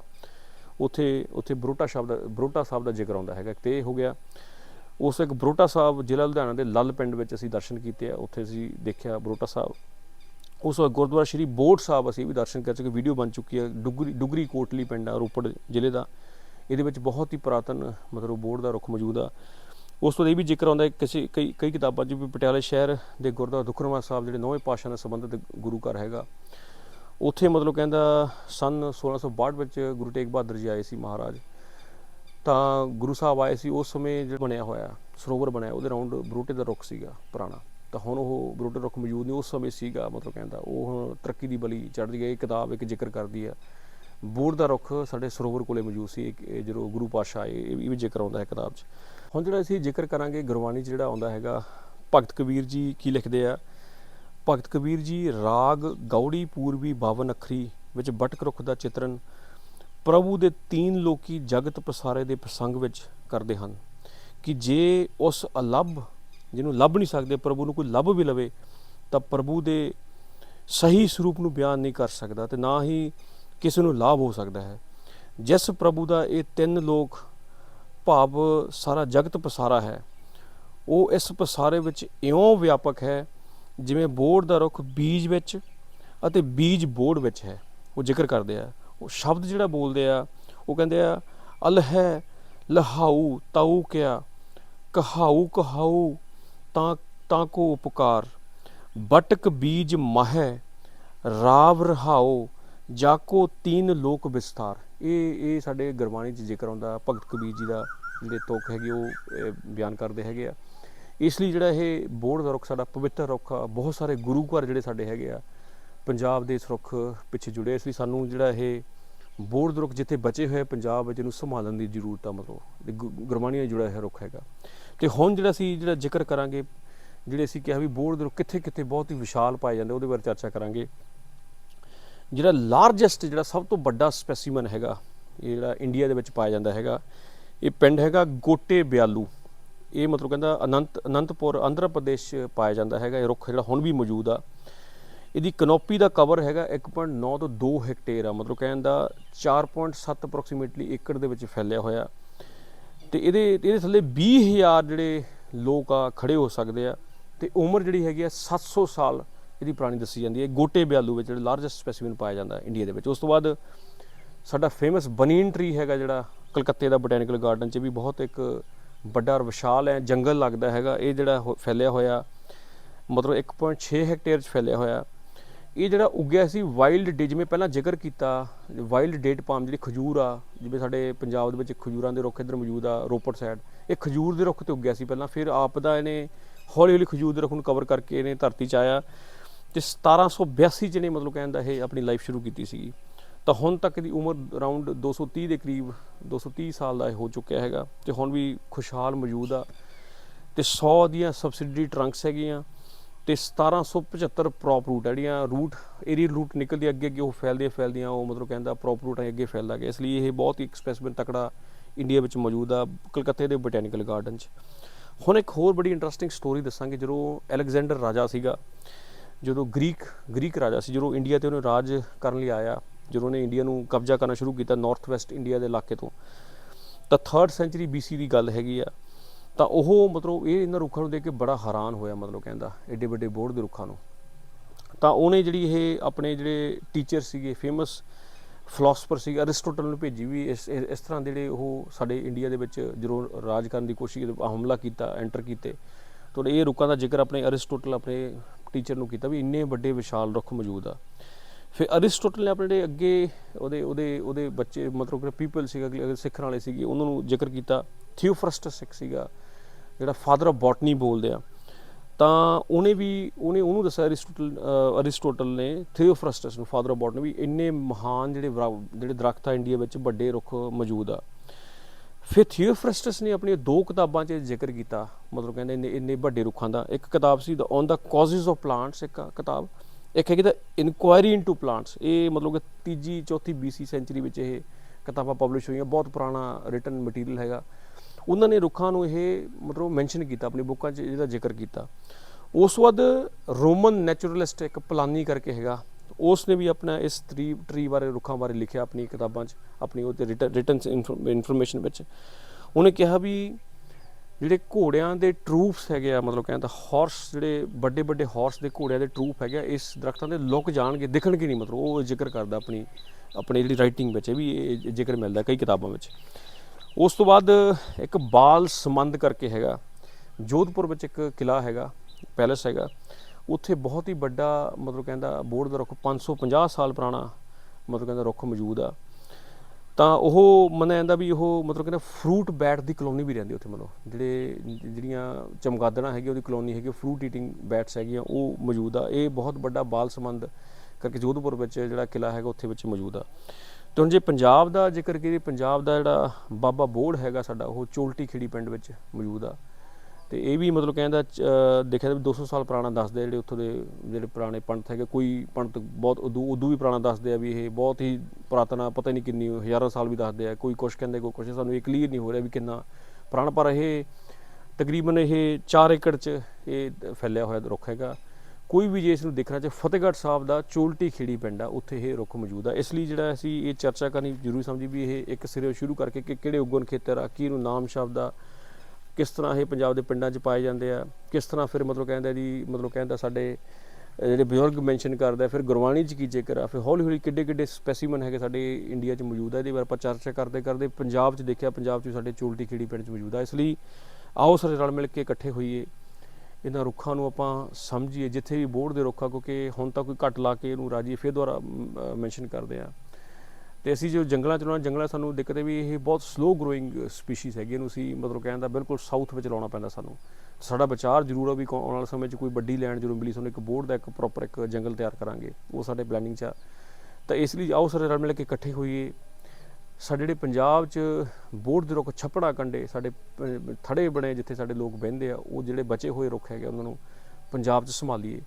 Speaker 1: ਉੱਥੇ ਉੱਥੇ ਬਰੋਟਾ ਸ਼ਬਦ ਬਰੋਟਾ ਸਾਹਿਬ ਦਾ ਜ਼ਿਕਰ ਆਉਂਦਾ ਹੈਗਾ। ਤੇ ਇਹ ਹੋ ਗਿਆ, ਉਸ ਇੱਕ ਬਰੋਟਾ ਸਾਹਿਬ ਜ਼ਿਲ੍ਹਾ ਲੁਧਿਆਣਾ ਦੇ ਲੱਲ ਪਿੰਡ ਵਿੱਚ ਅਸੀਂ ਦਰਸ਼ਨ ਕੀਤੇ ਆ। ਉੱਥੇ ਅਸੀਂ ਦੇਖਿਆ ਬਰੋਟਾ ਸਾਹਿਬ। ਉਸ ਗੁਰਦੁਆਰਾ ਸ਼੍ਰੀ ਬੋੜ ਸਾਹਿਬ ਅਸੀਂ ਵੀ ਦਰਸ਼ਨ ਕਰ ਚੁੱਕੇ ਵੀਡੀਓ ਬਣ ਚੁੱਕੀ ਹੈ ਡੁਗਰੀ ਡੁਗਰੀ ਕੋਟਲੀ ਪਿੰਡ ਆ ਰੋਪੜ ਜ਼ਿਲ੍ਹੇ ਦਾ। ਇਹਦੇ ਵਿੱਚ ਬਹੁਤ ਹੀ ਪੁਰਾਤਨ, ਮਤਲਬ ਬੋਰਡ ਦਾ ਰੁੱਖ ਮੌਜੂਦ ਆ। ਉਸ ਤੋਂ ਇਹ ਵੀ ਜ਼ਿਕਰ ਆਉਂਦਾ ਹੈ ਕਿਸੇ, ਕਈ ਕਈ ਕਿਤਾਬਾਂ 'ਚ ਵੀ ਪਟਿਆਲੇ ਸ਼ਹਿਰ ਦੇ ਗੁਰਦੁਆਰਾ ਦੁਖਰਮਾ ਸਾਹਿਬ ਜਿਹੜੇ ਨੌਵੇਂ ਪਾਤਸ਼ਾਹ ਨਾਲ ਸੰਬੰਧਿਤ ਗੁਰੂ ਘਰ ਹੈਗਾ, ਉੱਥੇ ਮਤਲਬ ਕਹਿੰਦਾ ਸਨ 1662 ਵਿੱਚ ਗੁਰੂ ਤੇਗ ਬਹਾਦਰ ਜੀ ਆਏ ਸੀ ਮਹਾਰਾਜ। ਤਾਂ ਗੁਰੂ ਸਾਹਿਬ ਆਏ ਸੀ ਉਸ ਸਮੇਂ ਜਿਹੜਾ ਬਣਿਆ ਹੋਇਆ, ਸਰੋਵਰ ਬਣਿਆ, ਉਹਦੇ ਰਾਉਂਡ ਬਰੂਟੇ ਦਾ ਰੁੱਖ ਸੀਗਾ ਪੁਰਾਣਾ। ਤਾਂ ਹੁਣ ਉਹ ਬਰੂਟੇ ਰੁੱਖ ਮੌਜੂਦ ਨਹੀਂ, ਉਸ ਸਮੇਂ ਸੀਗਾ ਮਤਲਬ ਕਹਿੰਦਾ, ਉਹ ਹੁਣ ਤਰੱਕੀ ਦੀ ਬਲੀ ਚੜ੍ਹਦੀ ਗਈ ਇਹ ਕਿਤਾਬ ਇੱਕ ਜ਼ਿਕਰ ਕਰਦੀ ਆ ਬੋਰ ਦਾ ਰੁੱਖ ਸਾਡੇ ਸਰੋਵਰ ਕੋਲੇ ਮੌਜੂਦ ਸੀ ਇਹ ਜਦੋਂ ਗੁਰੂ ਪਾਤਸ਼ਾਹ ਆਏ, ਇਹ ਵੀ ਜ਼ਿਕਰ ਆਉਂਦਾ ਹੈ ਕਿਤਾਬ 'ਚ। ਹੁਣ ਜਿਹੜਾ ਅਸੀਂ ਜ਼ਿਕਰ ਕਰਾਂਗੇ ਗੁਰਬਾਣੀ 'ਚ ਜਿਹੜਾ ਆਉਂਦਾ ਹੈਗਾ, ਭਗਤ ਕਬੀਰ ਜੀ ਕੀ ਲਿਖਦੇ ਆ? ਭਗਤ ਕਬੀਰ ਜੀ, ਰਾਗ ਗੌੜੀ ਪੂਰਬੀ 52 ਅੱਖਰੀ ਵਿੱਚ ਬਟਕ ਰੁੱਖ ਦਾ ਚਿਤਰਨ ਪ੍ਰਭੂ ਦੇ ਤੀਨ ਲੋਕੀ ਜਗਤ ਪਸਾਰੇ ਦੇ ਪ੍ਰਸੰਗ ਵਿੱਚ ਕਰਦੇ ਹਨ ਕਿ ਜੇ ਉਸ ਅਲੱਭ, ਜਿਹਨੂੰ ਲੱਭ ਨਹੀਂ ਸਕਦੇ, ਪ੍ਰਭੂ ਨੂੰ ਕੋਈ ਲੱਭ ਵੀ ਲਵੇ, ਤਾਂ ਪ੍ਰਭੂ ਦੇ ਸਹੀ ਸਰੂਪ ਨੂੰ ਬਿਆਨ ਨਹੀਂ ਕਰ ਸਕਦਾ ਤੇ ਨਾ ਹੀ ਕਿਸੇ ਨੂੰ ਲਾਭ ਹੋ ਸਕਦਾ ਹੈ। ਜਿਸ ਪ੍ਰਭੂ ਦਾ ਇਹ ਤਿੰਨ ਲੋਕ ਭਾਵ ਸਾਰਾ ਜਗਤ ਪਸਾਰਾ ਹੈ, ਉਹ ਇਸ ਪਸਾਰੇ ਵਿੱਚ ਇਉਂ ਵਿਆਪਕ ਹੈ ਜਿਵੇਂ ਬੋੜ ਦਾ ਰੁੱਖ ਬੀਜ ਵਿੱਚ ਅਤੇ ਬੀਜ ਬੋੜ ਵਿੱਚ ਹੈ। ਉਹ ਜ਼ਿਕਰ ਕਰਦੇ ਆ। ਉਹ ਸ਼ਬਦ ਜਿਹੜਾ ਬੋਲਦੇ ਆ, ਉਹ ਕਹਿੰਦੇ ਆ, ਅਲਹਿ ਲਹਾਉ ਤਾਉ ਕਿਆ ਕਹਾਉ ਕਹਾਉ ਤਾਂ ਤਾਂ ਕੋ ਉਪਕਾਰ, ਬਟਕ ਬੀਜ ਮਹਿ, ਰਾਵ ਰਹਾਉ ਜਾਕੋ ਤੀਨ ਲੋਕ ਵਿਸਥਾਰ। ਇਹ ਇਹ ਸਾਡੇ ਗੁਰਬਾਣੀ 'ਚ ਜ਼ਿਕਰ ਆਉਂਦਾ, ਭਗਤ ਕਬੀਰ ਜੀ ਦਾ ਜਿਹੜੇ ਤੁਕ ਹੈਗੇ, ਉਹ ਬਿਆਨ ਕਰਦੇ ਹੈਗੇ ਆ। ਇਸ ਲਈ ਜਿਹੜਾ ਇਹ ਬੋੜ ਦਾ ਰੁੱਖ, ਸਾਡਾ ਪਵਿੱਤਰ ਰੁੱਖ ਆ, ਬਹੁਤ ਸਾਰੇ ਗੁਰੂ ਘਰ ਜਿਹੜੇ ਸਾਡੇ ਹੈਗੇ ਆ, ਪੰਜਾਬ ਦੇ ਇਸ ਰੁੱਖ ਪਿੱਛੇ ਜੁੜੇ ਇਸ ਲਈ ਸਾਨੂੰ ਜਿਹੜਾ ਇਹ ਬੋੜ ਦਾ ਰੁੱਖ ਜਿੱਥੇ ਬਚੇ ਹੋਏ ਪੰਜਾਬ ਵਿੱਚ ਇਹਨੂੰ ਸੰਭਾਲਣ ਦੀ ਜ਼ਰੂਰਤ ਆ, ਮਤਲਬ ਗੁਰਬਾਣੀ ਨਾਲ ਜੁੜਿਆ ਹੋਇਆ ਰੁੱਖ ਹੈਗਾ। ਤੇ ਹੁਣ ਜਿਹੜਾ ਅਸੀਂ ਜਿਹੜਾ ਜ਼ਿਕਰ ਕਰਾਂਗੇ, ਜਿਹੜੇ ਅਸੀਂ ਕਿਹਾ ਵੀ ਬੋੜ ਦੇ ਰੁੱਖ ਕਿੱਥੇ ਕਿੱਥੇ ਬਹੁਤ ਹੀ ਵਿਸ਼ਾਲ ਪਾਏ ਜਾਂਦੇ, ਉਹਦੇ ਬਾਰੇ ਚਰਚਾ ਕਰਾਂਗੇ। ਜਿਹੜਾ ਲਾਰਜੈਸਟ ਜਿਹੜਾ ਸਭ ਤੋਂ ਵੱਡਾ ਸਪੈਸੀਮਨ ਹੈਗਾ, ਇਹ ਜਿਹੜਾ ਇੰਡੀਆ ਦੇ ਵਿੱਚ ਪਾਇਆ ਜਾਂਦਾ ਹੈਗਾ, ਇਹ ਪਿੰਡ ਹੈਗਾ ਗੋਟੇ ਬਿਆਲੂ। ਇਹ ਮਤਲਬ ਕਹਿੰਦਾ ਅਨੰਤ, ਅਨੰਤਪੁਰ, ਆਂਧਰਾ ਪ੍ਰਦੇਸ਼ 'ਚ ਪਾਇਆ ਜਾਂਦਾ ਹੈਗਾ, ਇਹ ਰੁੱਖ ਜਿਹੜਾ ਹੁਣ ਵੀ ਮੌਜੂਦ ਆ। ਇਹਦੀ ਕਨੋਪੀ ਦਾ ਕਵਰ ਹੈਗਾ 1.9 ਤੋਂ 2 ਹੈਕਟੇਅਰ ਆ, ਮਤਲਬ ਕਹਿੰਦਾ 4.7 ਅਪਰੋਕਸੀਮੇਟਲੀ ਏਕੜ ਦੇ ਵਿੱਚ ਫੈਲਿਆ ਹੋਇਆ। ਤੇ ਇਹਦੇ ਇਹਦੇ ਥੱਲੇ 20000 ਜਿਹੜੇ ਲੋਕ ਆ, ਖੜੇ ਹੋ ਸਕਦੇ ਆ। ਤੇ ਉਮਰ ਜਿਹੜੀ ਹੈਗੀ ਆ 700 ਸਾਲ। ਇਹਦੀ ਪੁਰਾਣੀ ਦੱਸੀ ਜਾਂਦੀ ਹੈ। ਗੋਟੇ ਬਿਆਲੂ ਵਿੱਚ ਜਿਹੜਾ ਲਾਰਜੈਸਟ ਸਪੈਸੀਮਨ ਪਾਇਆ ਜਾਂਦਾ ਇੰਡੀਆ ਦੇ ਵਿੱਚ। ਉਸ ਤੋਂ ਬਾਅਦ ਸਾਡਾ ਫੇਮਸ ਬਨੀਨ ਟਰੀ ਹੈਗਾ ਜਿਹੜਾ ਕਲਕੱਤੇ ਦਾ ਬੋਟੈਨੀਕਲ ਗਾਰਡਨ 'ਚ ਵੀ ਬਹੁਤ ਇੱਕ ਵੱਡਾ ਔਰ ਵਿਸ਼ਾਲ ਹੈ, ਜੰਗਲ ਲੱਗਦਾ ਹੈਗਾ। ਇਹ ਜਿਹੜਾ ਹੋ- ਫੈਲਿਆ ਹੋਇਆ, ਮਤਲਬ 1.6 ਹੈਕਟੇਅਰ 'ਚ ਫੈਲਿਆ ਹੋਇਆ। ਇਹ ਜਿਹੜਾ ਉੱਗਿਆ ਸੀ ਵਾਈਲਡ ਡੇ ਜਿਵੇਂ ਪਹਿਲਾਂ ਜ਼ਿਕਰ ਕੀਤਾ ਵਾਈਲਡ ਡੇਟ ਪਾਮ ਜਿਹੜੀ ਖਜੂਰ ਆ, ਜਿਵੇਂ ਸਾਡੇ ਪੰਜਾਬ ਦੇ ਵਿੱਚ ਖਜੂਰਾਂ ਦੇ ਰੁੱਖ ਇੱਧਰ ਮੌਜੂਦ ਆ, ਰੋਪੜ ਸਾਈਡ ਇਹ ਖਜੂਰ ਦੇ ਰੁੱਖ ਤੇ ਉੱਗਿਆ ਸੀ ਪਹਿਲਾਂ। ਫਿਰ ਆਪ ਦਾ ਇਹਨੇ ਹੌਲੀ ਹੌਲੀ ਖਜੂਰ ਦੇ ਰੁੱਖ ਨੂੰ ਕਵਰ ਕਰਕੇ ਇਹਨੇ ਧਰਤੀ 'ਚ ਆਇਆ। ਤੇ 1782 ਚ ਨੇ ਮਤਲਬ ਕਹਿੰਦਾ ਇਹ ਆਪਣੀ ਲਾਈਫ ਸ਼ੁਰੂ ਕੀਤੀ ਸੀਗੀ। ਤਾਂ ਹੁਣ ਤੱਕ ਦੀ ਉਮਰ ਅਰਾਊਂਡ 230 ਦੇ ਕਰੀਬ 230 ਸਾਲ ਦਾ ਇਹ ਹੋ ਚੁੱਕਿਆ ਹੈਗਾ ਤੇ ਹੁਣ ਵੀ ਖੁਸ਼ਹਾਲ ਮੌਜੂਦ ਆ। ਤੇ 100 ਦੀਆਂ ਸਬਸਿਡੀ ਟਰੰਕਸ ਹੈਗੀਆਂ ਤੇ 1775 ਪ੍ਰੋਪ ਰੂਟ ਜਿਹੜੀਆਂ ਰੂਟ ਏਰੀਅਲ ਰੂਟ ਨਿਕਲਦੀ ਅੱਗੇ ਅੱਗੇ ਉਹ ਫੈਲਦੀਆਂ ਫੈਲਦੀਆਂ, ਉਹ ਮਤਲਬ ਕਹਿੰਦਾ ਪ੍ਰੋਪ ਰੂਟ ਅੱਗੇ ਫੈਲਦਾ ਗਿਆ। ਇਸ ਲਈ ਇਹ ਬਹੁਤ ਹੀ ਇੱਕ ਤਕੜਾ ਇੰਡੀਆ ਵਿੱਚ ਮੌਜੂਦ ਆ, ਕਲਕੱਤੇ ਦੇ ਬੋਟੈਨੀਕਲ ਗਾਰਡਨ 'ਚ। ਹੁਣ ਇੱਕ ਹੋਰ ਬੜੀ ਇੰਟਰਸਟਿੰਗ ਸਟੋਰੀ ਦੱਸਾਂਗੇ, ਜਦੋਂ ਅਲੈਗਜ਼ੈਂਡਰ ਰਾਜਾ ਸੀਗਾ ਜਦੋਂ ਗ੍ਰੀਕ ਗ੍ਰੀਕ ਰਾਜਾ ਸੀ, ਜਦੋਂ ਇੰਡੀਆ ਤੇ ਉਹਨੇ ਰਾਜ ਕਰਨ ਲਈ ਆਇਆ, ਜਦੋਂ ਉਹਨੇ ਇੰਡੀਆ ਨੂੰ ਕਬਜ਼ਾ ਕਰਨਾ ਸ਼ੁਰੂ ਕੀਤਾ ਨਾਰਥ ਵੈਸਟ ਇੰਡੀਆ ਦੇ ਇਲਾਕੇ ਤੋਂ, ਤਾਂ 3rd ਸੈਂਚੁਰੀ BC ਦੀ ਗੱਲ ਹੈਗੀ ਆ, ਤਾਂ ਉਹ ਮਤਲਬ ਇਹ ਇਹਨਾਂ ਰੁੱਖਾਂ ਨੂੰ ਦੇਖ ਕੇ ਬੜਾ ਹੈਰਾਨ ਹੋਇਆ, ਮਤਲਬ ਕਹਿੰਦਾ ਐਡੇ ਵੱਡੇ ਬੋਰਡ ਦੇ ਰੁੱਖਾਂ ਨੂੰ। ਤਾਂ ਉਹਨੇ ਜਿਹੜੀ ਇਹ ਆਪਣੇ ਜਿਹੜੇ ਟੀਚਰ ਸੀਗੇ ਫੇਮਸ ਫਿਲਾਸਫਰ ਸੀ ਅਰਿਸਟੋਟਲ ਨੂੰ ਭੇਜੀ ਵੀ ਇਸ ਇਸ ਤਰ੍ਹਾਂ ਦੇ ਜਿਹੜੇ ਉਹ ਸਾਡੇ ਇੰਡੀਆ ਦੇ ਵਿੱਚ ਜਦੋਂ ਰਾਜ ਕਰਨ ਦੀ ਕੋਸ਼ਿਸ਼ ਹਮਲਾ ਕੀਤਾ ਐਂਟਰ ਕੀਤੇ, ਤਾਂ ਇਹ ਰੁੱਖਾਂ ਦਾ ਜ਼ਿਕਰ ਆਪਣੇ ਅਰਿਸਟੋਟਲ ਆਪਣੇ ਟੀਚਰ ਨੂੰ ਕੀਤਾ ਵੀ ਇੰਨੇ ਵੱਡੇ ਵਿਸ਼ਾਲ ਰੁੱਖ ਮੌਜੂਦ ਆ। ਫਿਰ ਅਰਿਸਟੋਟਲ ਨੇ ਆਪਣੇ ਜਿਹੜੇ ਅੱਗੇ ਉਹਦੇ ਉਹਦੇ ਉਹਦੇ ਬੱਚੇ, ਮਤਲਬ ਕਿ ਪੀਪਲ ਸੀਗਾ ਕਿ ਸਿੱਖਣ ਵਾਲੇ ਸੀਗੇ, ਉਹਨਾਂ ਨੂੰ ਜ਼ਿਕਰ ਕੀਤਾ। ਥਿਓਫਰਸਟਸ ਇੱਕ ਸੀਗਾ, ਜਿਹੜਾ ਫਾਦਰ ਆਫ ਬੋਟਨੀ ਬੋਲਦੇ ਆ। ਤਾਂ ਉਹਨੇ ਵੀ, ਉਹਨੇ, ਉਹਨੂੰ ਦੱਸਿਆ ਅਰਿਸਟੋਟਲ ਅਰਿਸਟੋਟਲ ਨੇ ਥਿਓਫਰਸਟਸ ਨੂੰ ਫਾਦਰ ਆਫ ਬੋਟਨੀ ਵੀ ਇੰਨੇ ਮਹਾਨ ਜਿਹੜੇ ਜਿਹੜੇ ਦਰਖਤ ਆ ਇੰਡੀਆ ਵਿੱਚ, ਵੱਡੇ ਰੁੱਖ ਮੌਜੂਦ ਆ। ਫਿਰ ਥਿਓਫਰਸਟਸ ਨੇ ਆਪਣੀਆਂ ਦੋ ਕਿਤਾਬਾਂ 'ਚ ਜ਼ਿਕਰ ਕੀਤਾ। ਮਤਲਬ ਕਹਿੰਦੇ ਇੰਨੇ ਇੰਨੇ ਵੱਡੇ ਰੁੱਖਾਂ ਦਾ। ਇੱਕ ਕਿਤਾਬ ਸੀ on the causes of plants ਇੱਕ ਕਿਤਾਬ। ਇੱਕ ਹੈਗੀ ਦਾ ਇਨਕੁਆਇਰੀ ਇਨਟੂ ਪਲਾਂਟਸ ਇਹ ਮਤਲਬ ਕਿ ਤੀਜੀ, ਚੌਥੀ BC ਸੈਂਚਰੀ ਵਿੱਚ ਇਹ ਕਿਤਾਬਾਂ ਪਬਲਿਸ਼ ਹੋਈਆਂ। ਬਹੁਤ ਪੁਰਾਣਾ ਰਿਟਨ ਮਟੀਰੀਅਲ ਹੈਗਾ। ਉਹਨਾਂ ਨੇ ਰੁੱਖਾਂ ਨੂੰ ਇਹ ਮਤਲਬ ਮੈਂਸ਼ਨ ਕੀਤਾ, ਆਪਣੀ ਬੁੱਕਾਂ 'ਚ ਇਹਦਾ ਜ਼ਿਕਰ ਕੀਤਾ। ਉਸ ਤੋਂ ਬਾਅਦ ਰੋਮਨ ਨੈਚੁਰਲਿਸਟ ਇੱਕ ਪਲਾਨੀ ਕਰਕੇ ਹੈਗਾ। ਉਸ ਨੇ ਵੀ ਆਪਣਾ ਇਸ ਟਰੀ ਟਰੀ ਬਾਰੇ, ਰੁੱਖਾਂ ਬਾਰੇ ਲਿਖਿਆ ਆਪਣੀ ਕਿਤਾਬਾਂ 'ਚ, ਆਪਣੀ ਉਹਤੇ ਰਿਟਨ ਇਨਫੋਰਮੇਸ਼ਨ ਵਿੱਚ। ਉਹਨੇ ਕਿਹਾ ਵੀ ਜਿਹੜੇ ਘੋੜਿਆਂ ਦੇ ਟਰੂਪਸ ਹੈਗੇ ਆ, ਮਤਲਬ ਕਹਿੰਦਾ ਹਾਰਸ ਜਿਹੜੇ ਵੱਡੇ ਵੱਡੇ ਹਾਰਸ ਦੇ ਘੋੜਿਆਂ ਦੇ ਟਰੂਪ ਹੈਗੇ ਆ, ਇਸ ਦਰਖਤਾਂ ਦੇ ਲੁਕ ਜਾਣਗੇ, ਦਿਖਣਗੇ ਨਹੀਂ, ਮਤਲਬ ਉਹ ਜ਼ਿਕਰ ਕਰਦਾ ਆਪਣੀ ਆਪਣੀ ਜਿਹੜੀ ਰਾਈਟਿੰਗ ਵਿੱਚ ਇਹ ਵੀ ਇਹ ਜ਼ਿਕਰ ਮਿਲਦਾ ਕਈ ਕਿਤਾਬਾਂ ਵਿੱਚ। ਉਸ ਤੋਂ ਬਾਅਦ ਇੱਕ ਬਾਲ ਸਮੰਦ ਕਰਕੇ ਹੈਗਾ, ਜੋਧਪੁਰ ਵਿੱਚ ਇੱਕ ਕਿਲਾ ਹੈਗਾ ਪੈਲੇਸ ਹੈਗਾ। ਉੱਥੇ ਬਹੁਤ ਹੀ ਵੱਡਾ, ਮਤਲਬ ਕਹਿੰਦਾ ਬੋਰਡ ਦਾ ਰੁੱਖ 550 ਸਾਲ ਪੁਰਾਣਾ, ਮਤਲਬ ਕਹਿੰਦਾ ਰੁੱਖ ਮੌਜੂਦ ਆ। ਤਾਂ ਉਹ ਮੰਨਿਆ ਜਾਂਦਾ ਵੀ ਉਹ, ਮਤਲਬ ਕਹਿੰਦਾ ਫਰੂਟ ਬੈਟ ਦੀ ਕਲੋਨੀ ਵੀ ਰਹਿੰਦੀ ਉੱਥੇ ਮਤਲਬ। ਜਿਹੜੇ, ਜਿਹੜੀਆਂ ਚਮਗਾਦੜਾਂ ਹੈਗੀ ਉਹਦੀ ਕਲੋਨੀ ਹੈਗੀ ਫਰੂਟ ਈਟਿੰਗ ਬੈਟਸ ਹੈਗੀਆਂ, ਉਹ ਮੌਜੂਦ ਆ। ਇਹ ਬਹੁਤ ਵੱਡਾ ਬਾਲ ਸੰਬੰਧ ਕਰਕੇ ਜੋਧਪੁਰ ਵਿੱਚ ਜਿਹੜਾ ਕਿਲਾ ਹੈਗਾ, ਉੱਥੇ ਵਿੱਚ ਮੌਜੂਦ ਆ। ਤੇ ਹੁਣ ਜੇ ਪੰਜਾਬ ਦਾ, ਜ਼ਿਕਰ ਕਰੀਏ ਪੰਜਾਬ ਦਾ ਜਿਹੜਾ ਬਾਬਾ ਬੋੜ ਹੈਗਾ ਸਾਡਾ, ਉਹ ਚੋਲਟੀ ਖੇੜੀ ਪਿੰਡ ਵਿੱਚ ਮੌਜੂਦ ਆ। ਤੇ ਇਹ ਵੀ ਮਤਲਬ ਕਹਿੰਦਾ ਅਹ, ਦੇਖਿਆ ਵੀ 200 ਸਾਲ ਪੁਰਾਣਾ ਦੱਸਦੇ ਆ ਜਿਹੜੇ ਉੱਥੋਂ ਦੇ ਜਿਹੜੇ ਪੁਰਾਣੇ ਪੰਡਤ ਹੈਗੇ ਕੋਈ ਪੰਡਤ ਬਹੁਤ ਉਦੋਂ ਉਦੋਂ ਵੀ ਪੁਰਾਣਾ ਦੱਸਦੇ ਆ ਵੀ ਇਹ ਬਹੁਤ ਹੀ ਪੁਰਾਤਨਾ ਪਤਾ ਨਹੀਂ ਕਿੰਨੀ ਹਜ਼ਾਰਾਂ ਸਾਲ ਵੀ ਦੱਸਦੇ ਆ ਕੋਈ ਕੁਛ ਕਹਿੰਦੇ ਕੋਈ ਕੁਛ ਸਾਨੂੰ ਇਹ ਕਲੀਅਰ ਨਹੀਂ ਹੋ ਰਿਹਾ ਵੀ ਕਿੰਨਾ ਪੁਰਾਣਾ ਪਰ ਇਹ ਤਕਰੀਬਨ ਇਹ 4 ਏਕੜ ਚ ਇਹ ਫੈਲਿਆ ਹੋਇਆ ਰੁੱਖ ਹੈਗਾ। ਕੋਈ ਵੀ ਜੇ ਇਸ ਨੂੰ ਦੇਖਣਾ ਚਾਹੇ ਫਤਿਹਗੜ੍ਹ ਸਾਹਿਬ ਦਾ ਚੋਲਟੀ ਖੇੜੀ ਪਿੰਡ ਆ ਉੱਥੇ ਇਹ ਰੁੱਖ ਮੌਜੂਦ ਆ। ਇਸ ਲਈ ਜਿਹੜਾ ਅਸੀਂ ਇਹ ਚਰਚਾ ਕਰਨੀ ਜ਼ਰੂਰੀ ਸਮਝੀ ਵੀ ਇਹ ਇੱਕ ਸਿਰੇ ਸ਼ੁਰੂ ਕਰਕੇ ਕਿ ਕਿਹੜੇ ਉਗਣ ਖੇਤਰ ਆ ਕੀ ਇਹਨੂੰ ਨਾਮ ਸ਼ਬਦ ਆ ਕਿਸ ਤਰ੍ਹਾਂ ਇਹ ਪੰਜਾਬ ਦੇ ਪਿੰਡਾਂ 'ਚ ਪਾਏ ਜਾਂਦੇ ਆ, ਕਿਸ ਤਰ੍ਹਾਂ ਫਿਰ ਮਤਲਬ ਕਹਿੰਦਾ ਜੀ, ਮਤਲਬ ਕਹਿੰਦਾ ਸਾਡੇ ਜਿਹੜੇ ਬਜ਼ੁਰਗ ਮੈਂਸ਼ਨ ਕਰਦਾ, ਫਿਰ ਗੁਰਬਾਣੀ 'ਚ ਕੀ ਜ਼ਿਕਰ ਆ, ਫਿਰ ਹੌਲੀ ਹੌਲੀ ਕਿੱਡੇ ਕਿੱਡੇ ਸਪੈਸੀਮਨ ਹੈਗੇ ਸਾਡੇ ਇੰਡੀਆ 'ਚ ਮੌਜੂਦ ਆ, ਇਹਦੇ ਬਾਰੇ ਆਪਾਂ ਚਰਚਾ ਕਰਦੇ ਕਰਦੇ ਪੰਜਾਬ 'ਚ ਦੇਖਿਆ, ਪੰਜਾਬ 'ਚ ਵੀ ਸਾਡੇ ਚੋਲਟੀ ਖੇੜੀ ਪਿੰਡ 'ਚ ਮੌਜੂਦ ਆ। ਇਸ ਲਈ ਆਓ ਸਾਰੇ ਰਲ ਮਿਲ ਕੇ ਇਕੱਠੇ ਹੋਈਏ, ਇਹਨਾਂ ਰੁੱਖਾਂ ਨੂੰ ਆਪਾਂ ਸਮਝੀਏ, ਜਿੱਥੇ ਵੀ ਬੋਰਡ ਦੇ ਰੁੱਖਾ ਕਿਉਂਕਿ ਹੁਣ ਤਾਂ ਕੋਈ ਘੱਟ ਲਾ ਕੇ ਇਹਨੂੰ ਰਾਜੀ ਫਿਰ ਦੁਬਾਰਾ ਮੈਂਸ਼ਨ ਕਰਦੇ ਆ। ਤੇ ਅਸੀਂ ਜੋ ਜੰਗਲਾਂ ਚ ਲਾਉਣਾ, ਜੰਗਲਾਂ ਸਾਨੂੰ ਦਿੱਕਤ ਹੈ ਵੀ ਇਹ ਬਹੁਤ ਸਲੋ ਗਰੋਇੰਗ ਸਪੀਸੀਜ਼ ਹੈਗੀ ਇਹਨੂੰ ਅਸੀਂ ਮਤਲਬ ਕਹਿਣ ਦਾ ਬਿਲਕੁਲ ਸਾਊਥ ਵਿੱਚ ਲਾਉਣਾ ਪੈਂਦਾ ਸਾਨੂੰ। ਸਾਡਾ ਵਿਚਾਰ ਜ਼ਰੂਰ ਆ ਵੀ ਕੌ- ਆਉਣ ਵਾਲੇ ਸਮੇਂ 'ਚ ਕੋਈ ਵੱਡੀ ਲੈਂਡ ਜਦੋਂ ਮਿਲੀ, ਸਾਨੂੰ ਇੱਕ ਬੋਰਡ ਦਾ ਇੱਕ ਪ੍ਰੋਪਰ ਇੱਕ ਜੰਗਲ ਤਿਆਰ ਕਰਾਂਗੇ, ਉਹ ਸਾਡੇ ਪਲੈਨਿੰਗ 'ਚ ਆ। ਤਾਂ ਇਸ ਲਈ ਆਓ ਸਾਰੇ ਰਲ ਮਿਲ ਕੇ ਇਕੱਠੇ ਹੋਈਏ। ਸਾਡੇ ਜਿਹੜੇ ਪੰਜਾਬ 'ਚ ਬੋਰਡ ਦੇ ਰੁੱਖ, ਛੱਪੜਾ ਕੰਡੇ ਸਾਡੇ ਪ- ਥੜੇ ਬਣੇ ਜਿੱਥੇ ਸਾਡੇ ਲੋਕ ਬਹਿੰਦੇ ਆ, ਉਹ ਜਿਹੜੇ ਬਚੇ ਹੋਏ ਰੁੱਖ ਹੈਗੇ ਉਹਨਾਂ ਨੂੰ ਪੰਜਾਬ 'ਚ ਸੰਭਾਲੀਏ।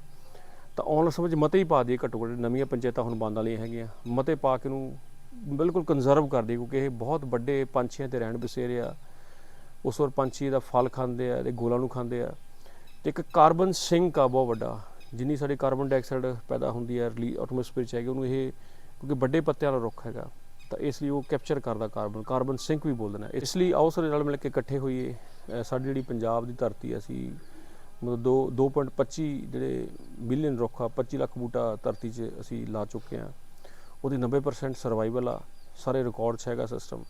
Speaker 1: ਤਾਂ ਆਉਣ ਵਾਲੇ ਸਮੇਂ 'ਚ ਮਤੇ ਹੀ ਪਾ ਦਈਏ ਘੱਟੋ ਘੱਟ, ਨਵੀਆਂ ਪੰਚਾਇਤਾਂ ਹੁਣ ਬੰਦ ਵਾਲੀਆਂ ਹੈਗੀਆਂ, ਮਤੇ ਪਾ ਕੇ ਨੂੰ ਬਿਲਕੁਲ ਕੰਜ਼ਰਵ ਕਰਦੀ, ਕਿਉਂਕਿ ਇਹ ਬਹੁਤ ਵੱਡੇ ਪੰਛੀਆਂ ਤੇ ਰਹਿਣ ਬਸੇਰੇ ਆ। ਉਸ ਵਾਰ ਪੰਛੀ ਦਾ ਫਲ ਖਾਂਦੇ ਆ ਇਹਦੇ ਗੋਲਾਂ ਨੂੰ ਖਾਂਦੇ ਆ। ਤੇ ਇੱਕ ਕਾਰਬਨ ਸਿੰਕ ਆ ਬਹੁਤ ਵੱਡਾ, ਜਿੰਨੀ ਸਾਡੀ ਕਾਰਬਨ ਡਾਈਆਕਸਾਈਡ ਪੈਦਾ ਹੁੰਦੀ ਹੈ ਰਿਲੀ ਐਟਮੋਸਫੇਅਰ ਚ ਹੈਗੀ, ਉਹਨੂੰ ਇਹ ਕਿਉਂਕਿ ਵੱਡੇ ਪੱਤਿਆਂ ਵਾਲਾ ਰੁੱਖ ਹੈਗਾ, ਤਾਂ ਇਸ ਲਈ ਉਹ ਕੈਪਚਰ ਕਰਦਾ ਕਾਰਬਨ ਕਾਰਬਨ ਸਿੰਕ ਵੀ ਬੋਲਦੇ ਨੇ। ਇਸ ਲਈ ਆਓ ਸਾਰੇ ਨਾਲ ਮਿਲ ਕੇ ਇਕੱਠੇ ਹੋਈਏ। ਸਾਡੀ ਜਿਹੜੀ ਪੰਜਾਬ ਦੀ ਧਰਤੀ ਅਸੀਂ ਮਤਲਬ ਦੋ 2.25 ਜਿਹੜੇ ਮਿਲੀਅਨ ਰੁੱਖ ਆ 25 ਲੱਖ ਬੂਟਾ ਧਰਤੀ 'ਚ ਅਸੀਂ ਲਾ ਚੁੱਕੇ ਆ। ਉਹਦੀ 90% ਸਰਵਾਈਵਲ ਆ, ਸਾਰੇ ਰਿਕਾਰਡ 'ਚ ਹੈਗਾ ਸਿਸਟਮ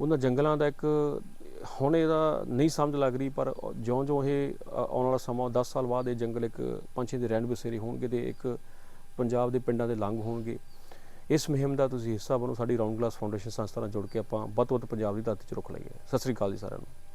Speaker 1: ਉਹਨਾਂ ਜੰਗਲਾਂ ਦਾ ਇੱਕ, ਹੁਣ ਇਹਦਾ ਨਹੀਂ ਸਮਝ ਲੱਗ ਰਹੀ, ਪਰ ਜਿਉਂ-ਜਿਉਂ ਇਹ ਆਉਣ ਵਾਲਾ ਸਮਾਂ 10 ਸਾਲ ਬਾਅਦ ਇਹ ਜੰਗਲ ਇੱਕ ਪੰਛੀ ਦੇ ਰਹਿਣ ਬਸੇਰੇ ਹੋਣਗੇ ਤੇ ਇੱਕ ਪੰਜਾਬ ਦੇ ਪਿੰਡਾਂ ਦੇ ਲੰਗ ਹੋਣਗੇ। ਇਸ ਮੁਹਿੰਮ ਦਾ ਤੁਸੀਂ ਹਿੱਸਾ ਬਣੋ, ਸਾਡੀ ਰਾਉਂਡ ਗਲਾਸ ਫਾਊਂਡੇਸ਼ਨ ਸੰਸਥਾ ਨਾਲ ਜੁੜ ਕੇ ਆਪਾਂ ਵੱਧ ਤੋਂ ਵੱਧ ਪੰਜਾਬ ਦੀ ਧਰਤੀ 'ਚ ਰੁੱਖ ਲਈਏ। ਸਤਿ ਸ੍ਰੀ ਅਕਾਲ ਜੀ ਸਾਰਿਆਂ ਨੂੰ।